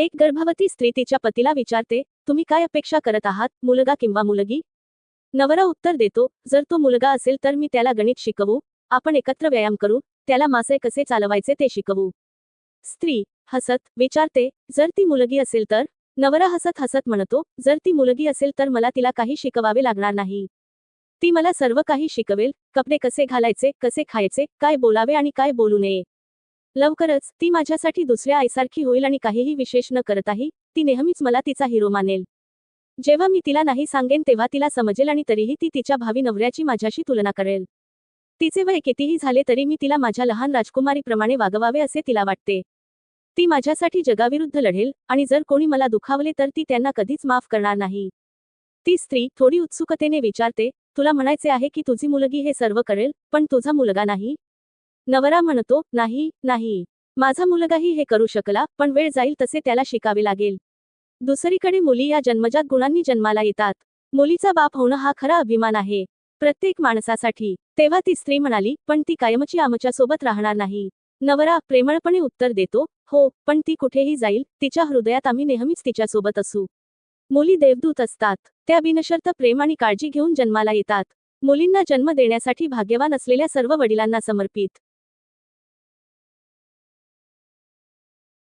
एक गर्भवती स्त्री तिच्या पतीला विचारते तुम्ही काय अपेक्षा करत आहात मुलगा किंवा मुलगी? नवरा उत्तर देतो जर तो मुलगा असेल तर मी त्याला गणित शिकवू आपण एकत्र व्यायाम करू त्याला मासे कसे चालवायचे ते शिकवू. स्त्री हसत विचारते जर ती मुलगी असेल तर? नवरा हसत हसत म्हणतो जर ती मुलगी असेल तर मला तिला काही शिकवावे लागणार नाही. ती मला सर्व काही शिकवेल कपडे कसे घालायचे कसे खायचे काय बोलावे आणि काय बोलू नये. लवकरच ती माझ्यासाठी दुसऱ्या आईसारखी होईल आणि काहीही विशेष न करताही ती नेहमीच मला तिचा हिरो मानेल. जेव्हा मी तिला नाही सांगेन तेव्हा तिला समजेल आणि तरीही ती तिच्या भावी नवऱ्याची माझ्याशी तुलना करेल. तिचे वय कितीही झाले तरी मी तिला माझ्या लहान राजकुमारीप्रमाणे वागवावे असे तिला वाटते. ती माझ्यासाठी जगाविरुद्ध लढेल आणि जर कोणी मला दुखावले तर ती त्यांना कधीच माफ करणार नाही. ती स्त्री थोडी उत्सुकतेने विचारते तुला म्हणायचे आहे की तुझी मुलगी हे सर्व करेल पण तुझा मुलगा नाही? नवरा म्हणतो नाही नाही. माझा मुलगाही हे करू शकला पण वेळ जाईल तसे त्याला शिकावे लागेल. दुसरीकडे मुली या जन्मजात गुणांनी जन्माला येतात. मुलीचा बाप होणं हा खरा अभिमान आहे. प्रत्येक माणसासाठी. तेव्हा ती स्त्री म्हणाली पण ती कायमची आमच्यासोबत राहणार नाही. नवरा प्रेमळपणे उत्तर देतो हो पण ती कुठेही जाईल तिच्या हृदयात आम्ही नेहमीच तिच्यासोबत असू. मुली देवदूत असतात. त्या बिनशर्त प्रेम आणि काळजी घेऊन जन्माला येतात. मुलींना जन्म देण्यासाठी भाग्यवान असलेल्या सर्व वडिलांना समर्पित.